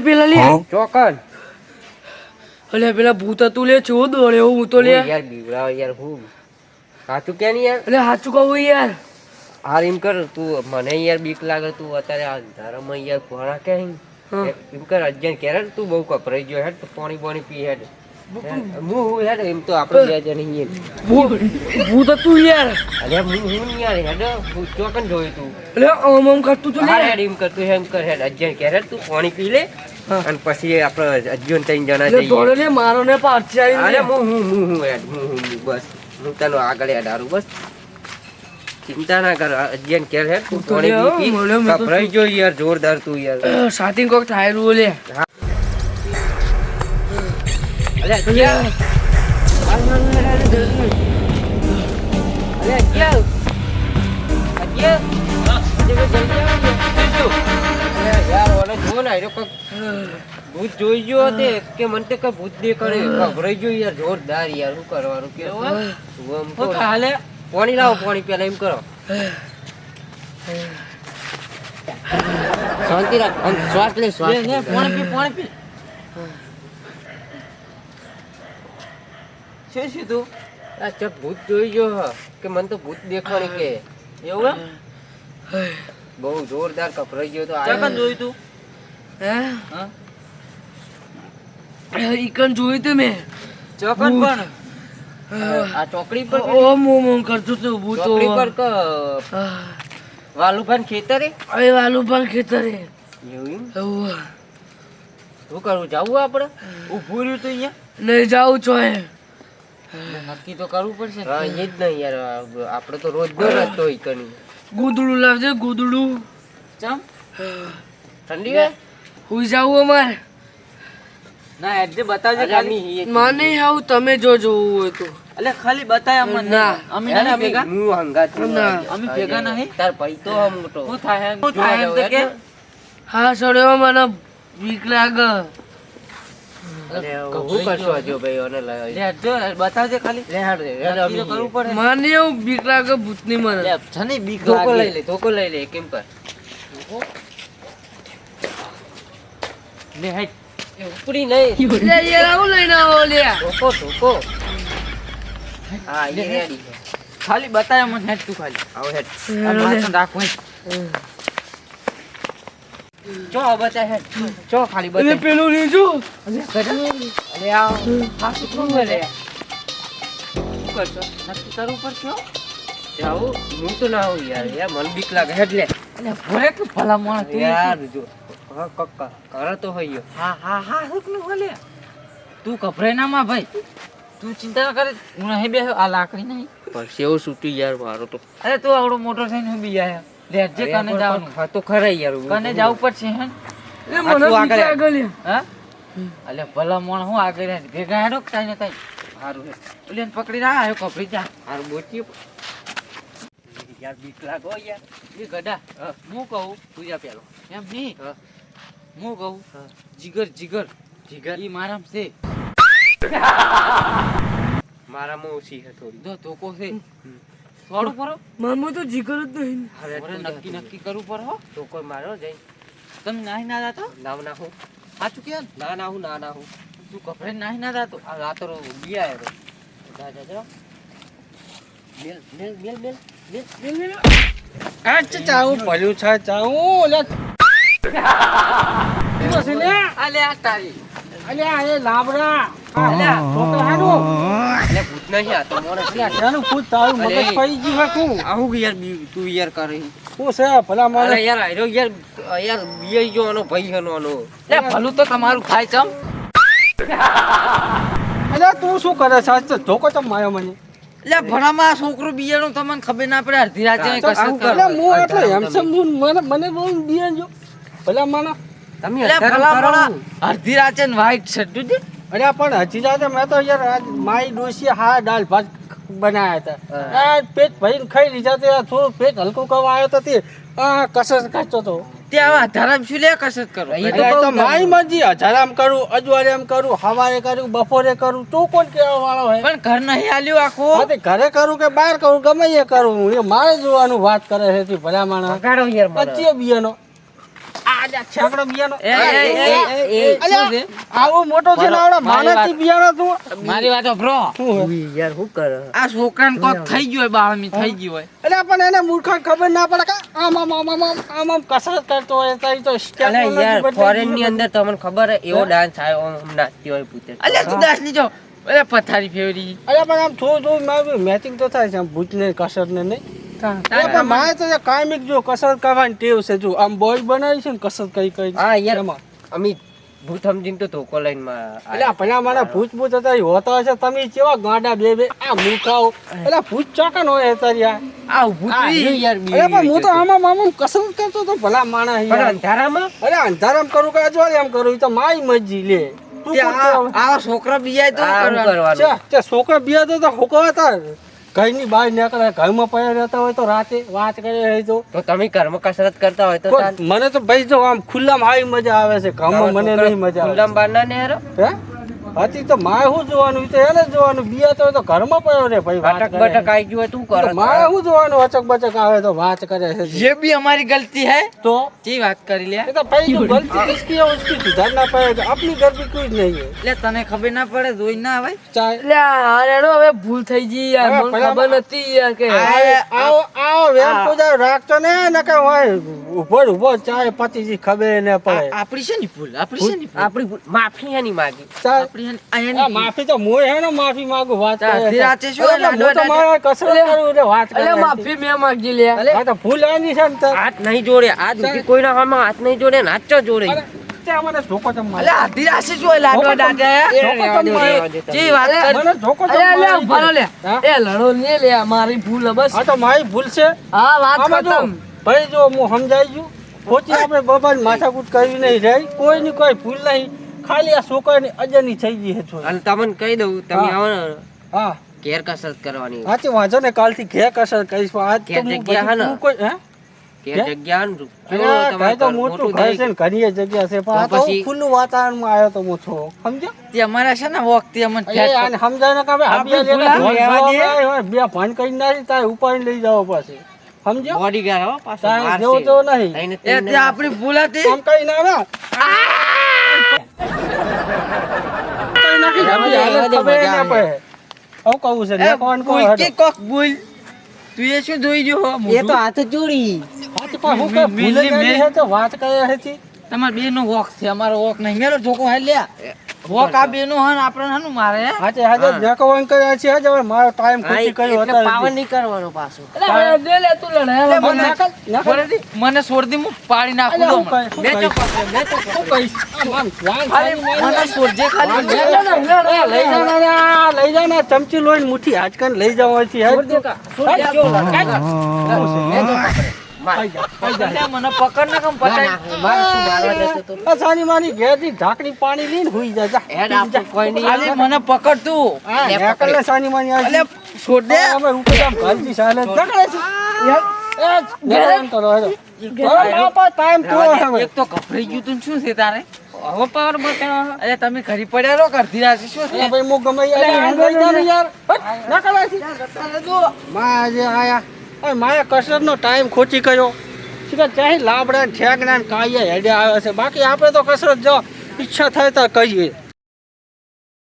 પેલા લે. ચોકન. અલે પેલા ભૂત હતું લે ચો દોડે હું તો લે. યાર બીવડાવ યાર હું? સાચું કે નહીં યાર? અલે સાચું કહું યાર. હાર એમ કર તું મને યાર બીક લાગે તું અત્યારે આ અંધારામાં યાર ભણા કે એમ કર અજ્જાન કે તું બહુ કપરાઈ ગયો હેડ તું પાણી પાણી પી હેડ. હું હેડ એમ તો આપણે બે જણ અહીં ભૂ- ભૂત હતું યાર. અરે હું હું યાર હેડ. હું ચોકન જોયું તું. અલે આમ આમ કરતું તું લે. હેડ એમ કર તું એમ કર હેડ. અજ્જાન કે હેડ તું પાણી પી લે. અને પછી આપણે અજ્જન ત્રણ જણા જઈએ. મારો ને પાછી અરે હું હું હું હું હેડ હું હું હું, બસ. હું તને આગળ હેડારું બસ. ચિંતા ના કર અજ્જન કે હેડ તું પાણી પી કપરાઈ ગયો યાર જોરદાર તું યાર. સાથી કોક થાય રૂ લે ભૂત જોઈ ગયો તે કે મને તે કઈ ભૂત દેખાડે ગભરાઈ ગયો યાર જોરદાર યાર શું કરવાનું કે આમ તો હાલે પાણી લાવો પાણી પેલા એમ કરો શાંતિ રાખ શ્વાસ લે શ્વાસ પાણી પી પાણી પી શું સીધું આ ચક ભૂત જોઈ ગયો કે મને તો ભૂત દેખાણી કે. એવું એમ? બહુ જોરદાર કપરાઈ ગયો તો આયો. જોયું તું? હે? ઈકન જોયું તું મેં? ચકન પણ? આ ચોકડી પર ઓમ ઓમ ઓમ કરતું તું ભૂત ચોકડી પર ક. વાલુભાઈ ખેતરે? અરે વાલું ખેતરે. એવું શું કરવું જવું આપણે ઊભું રહ્યું તું અહીંયા? નહીં જાઉં છો એ નક્કી તો કરવું પડશે હા એ જ નહીં યાર આપણે તો રોજ નો રસ્તો ઈ કની ગુદડું લાવજે ગુદડું. ચમ? ઠંડી હોય? હુઈ જાવું અમારે. ના એટલે બતાવજે ખાલી. મને આવું તમે જો જોવું હોય તો. એટલે ખાલી બતાય અમને. ના. અમે ના ભેગા? હું હંગાત છું. ના. અમે ભેગા નહીં? તાર ભાઈ તો આમ મોટો. હું થાય હું થાય કે? હા સડ્યો મને બીક લાગે બતાવજે ખાલી. કરવું પડે. માને એવું બીક લાગે ભૂતની મને. લે છે બીક ધોકો લઈ લે ધોકો લઈ લે કેમ પર? લે હેડ. ઉપડી નહીં. લે યાર આવું લઈને આવો લે. ધોકો ધોકો. હા એ રેડી ખાલી બતાય અમને હેડ તું ખાલી. આવો હેડ. આ રાખવું. ચો બતા હે ચો ખાલી બતા પેલું રીજુ. અરે આ હા શું કરે શું કરશો? નક્કી કરવું પડશે છો જાવું હું તો ના આવું યાર. યાર મન બીક લાગે. એટલે અલે ભોળે કે ભલા માણસ યાર જો. હા કક્કા કરે તો હોય હા હા હા હુકનું ભલે. તું ગભરાય ના માં ભાઈ. તું ચિંતા કરે. હું નહીં બે આ લાકડી નહીં. પણ સેવ છૂટી યાર મારો તો. અરે તું આવડો મોટો થઈને હું બી આયા. લે જે અરે કને જવાનું તો ખરા યાર કને જવું પડશે હે એ મને આગળ હા? અલે ભલા મોણ હું આગળ ભેગા હેડો ને તાઈ? સારું હે ઓલી પકડી ના આયો કપડી જા. સારું બોટી યાર બીક લાગો યાર. એ ગડા હું. કહું? તું જા પેલો. એમ નહીં. હું. કહું? જીગર જીગર. જીગર? ઈ મારામ છે. મારામાં ઓછી હે થોડી. જો ધોકો છે. થોડું પર મામો તો જીગર જ નહીં. હવે નક્કી નક્કી કરવું પર હો. તો કોઈ મારો જઈ. તમે નાહી ના જાતો? નાવ ના હું સાચું કે ના? ના હું ના ના હું તું કપડે નાહી ના જાતો? આ રાતો બિયા રો જા જા જા. મેલ મેલ મેલ મેલ મેલ મેલ મેલ. આ ચાવું પડ્યું છે ચાવું લે. અલે આ તારી. અલે આ એ લાબડા. અલે છોકરા ભૂત નહીં આ તો મોને અલે આ તારું મગજ પડી ગયું હે કું. આ યાર તું યાર કરે. શું છે ભલા માણસ? અરે યાર આયરો યાર યાર બિયાઈ ગયો આનો ભાઈ હનો આનો. લે ભલું તો તમારું થાય ચમ. અલે તું શું કરે છે? તો ધોકો ચમ મને. લે ભણામાં છોકરો બિયાનું તમને ખબર ના પડે અડધી રાતે કરે. હું એટલે હું મને મને બહુ બિયાન જો ભલા માના તમે અડધી રાતે વ્હાઈટ શર્ટ જોજે. અરે પણ હજી જાતે મેં તો યાર માઈ ડોસી હા દાલ ભાત બનાવ્યા હતા. પેટ ભરીને ખાઈ લીધા તો થોડું પેટ હલકું કરવા આવ્યો તો તે કસરત કસર કરતો હતો તે આવા ધરમ શું લે કસરત કરો? એ તો મારી મરજી હજારામ કરું અજવાળે કરું હવારે કરું બપોરે કરું તું કોણ કેવા વાળો હોય પણ ઘર નહીં આલ્યું આખું? હા ઘરે કરું કે બહાર કરું ગમે એ કરું એ મારે જોવાનું વાત કરે છે તે ભલા માણસ. વગાડો યાર. પચીએ બિયાનો. મારી માણસથી બિયાનો તું. મારી વાત બ્રો શું હે? ઉઈ યાર શું કરે? આ છોકરાને કોક થઈ ગયું હોય બાળમી થઈ ગયું હોય. એટલે પણ એને મૂર્ખાને ખબર ના પડે કે આમ આમ આમ આમ આમ આમ આમ કસરત કરતો હોય તો તો અલે યાર ફોરેનની અંદર તમને ખબર હે. એવો ડાન્સ આવ્યો આમ નાચતી હોય પૂતે. અલ્યા તું દાસની પથારી ફેવરી. અરે પણ આમ થોડું થોડું મારું મેચિંગ તો થાય છે આમ ભૂત કસરતને નહીં. ને પણ મારે તો કાયમિક જો કસરત કરવાની ટેવ છે જો આમ બોય બનાવી છે ને કસરત કઈ કઈ હા યાર એમાં. ભૂત સમજીને તો ધોકો લઈને માં એટલે આ ભલા ભૂત ભૂત હતા હોતા હશે તમે કેવા ગાંડા બે બે? આ મૂકાઓ. એટલે ભૂત ચોકન હોય તારી આ. આ ઊભું આ થઈ. રહ્યું યાર અરે પણ હું તો આમાં આમાં કસરત કરતો તો ભલા માણસ પણ અંધારામાં? અરે અંધારામ કરું કે અજવાળે કરું તો મારી મરજી લે. તું આ- આવા છોકરા તો કરવાનું. તે છોકરા બે તો તો હોકો હતા. ઘરની બહાર નીકળે ઘરમાં પડ્યા રહેતા હોય તો રાતે વાત કરે છે તો તો તમે ઘરમાં કસરત કરતા હોય તો મને તો ભાઈ જો આમ ખુલ્લામાં આવી મજા આવે છે ઘરમાં મને નહીં મજા આવે. ખુલ્લામાં બહાર ના નેહરો? હે? હતી તો માય શું જોવાનું? તો એને જોવાનું. બિયા તો તો ઘરમાં પડ્યો રે ભાઈ વાટક બટક આવી ગયો તું કરે. માય શું જોવાનું? અચક બચક આવે તો વાત કરે છે. જે બી અમારી ગલતી હે તો? જે વાત કરી લે. તો ભાઈ જો ગલતી કિસકી હે ઉસકી સુધાર ના પાએ આપની ગલતી કોઈ નહીં હે એટલે તને ખબર ના પડે જોઈ ના આવે? એટલે અરે નો હવે ભૂલ થઈ ગઈ યાર. મને ખબર નથી યાર કે આવો આવો વેમ પૂજા રાખતો ને ને કે હોય ઊભો ઊભો ચાય પતિજી ખબર ને પડે. આપણી છે ની ભૂલ? આપણી છે ની આપણી ભૂલ. માફી એની માગી. આ ભૂલ. માફી તો મોય હે ને માફી માંગુ વાત તા કરે અડધી છે. રાતે શું અરે તો મારા કસરત કરું એટલે વાત કરે માફી મેં માંગી લે. આ તો ભૂલ એની છે ને તાર. હાથ નહીં જોડે આ દુખી કોઈના હાથમાં હાથ નહીં જોડે ને હાથ જોડે? મને ધોકો ચમ મારે. અલે અડધી રાતે લાડવા ધોકો ધોકો ચમ મારે. જી વાત અલે, કરી મને ધોકો ચમ અલે અલે મારે. લે. એ લડો ને લે મારી ભૂલ બસ. આ તો મારી ભૂલ છે. હા વાત ખતમ. ભાઈ જો હું સમજાઈ ગયું. ખોટી આપણે બબાની માથાકૂટ કરવી નહીં રહી કોઈની કોઈ ભૂલ નહીં. ખાલી આ છોકરાની અજાની થઈ ગઈ છે છોરી. અને તમને કહી દઉં તમે આવો ને હા. ઘેર કસરત કરવાની. સાચી વાંચો ને કાલથી ઘેર કસરત કરીશ. આજ તો હું કોઈ હે? તો તો તો તો તે તે લઈ જાવ પછી. સમજો બોડીગાર્ડ હો પાછો જેવો તેવો નહીં. તે આપણી ભૂલ હતી. કઈ ના તમારે બે નો વોક છે અમારો વોક નહીં. મેલો જોકો હાલ લે વોક આ બે હન આપણે હાનું મારે? હે? હાથે હાજર મેકો કર્યા છે આજે મારો ટાઈમ ખોટી કર્યો એટલે પાવન નહીં કરવાનો પાછો. દે લે તું લડે. મને નાખલ. મને છોડ દી હું પાડી નાખું તો ખાલી ખાલી લઈ જાવ ને, લઈ જા ને, લઈ જા ને, લઈ જા ને, ચમચી લોહીને મુઠ્ઠી આજકાલ લઈ જવા છે. હેડ, જો, મને પકડ ને કેમ પકડ. શું સાની માની ઘેરથી પાણી લઈને હુઈ. હેડ કોઈ નહીં. મને પકડ તું. સાની માની છોડ દે. અમે. છે. એ, કરો, હેડો. હવે બાપા, time પૂરો હવે. એક તો ગભરાઈ ગયું તું શું છે તારે? હવે પાવર બતાવો અરે તમે ઘરી પડ્યા રહો કરતી રાશી શું છે? ભાઈ, હું ગમે યાર, ને આયા. અરે મારે કસરતનો ટાઈમ ખોચી કર્યો. કે ચાહે લાબડા ઠેકડા કાંઈ હેડે આવે છે. બાકી આપણે તો કસરત જો ઈચ્છા થાય તો કહીએ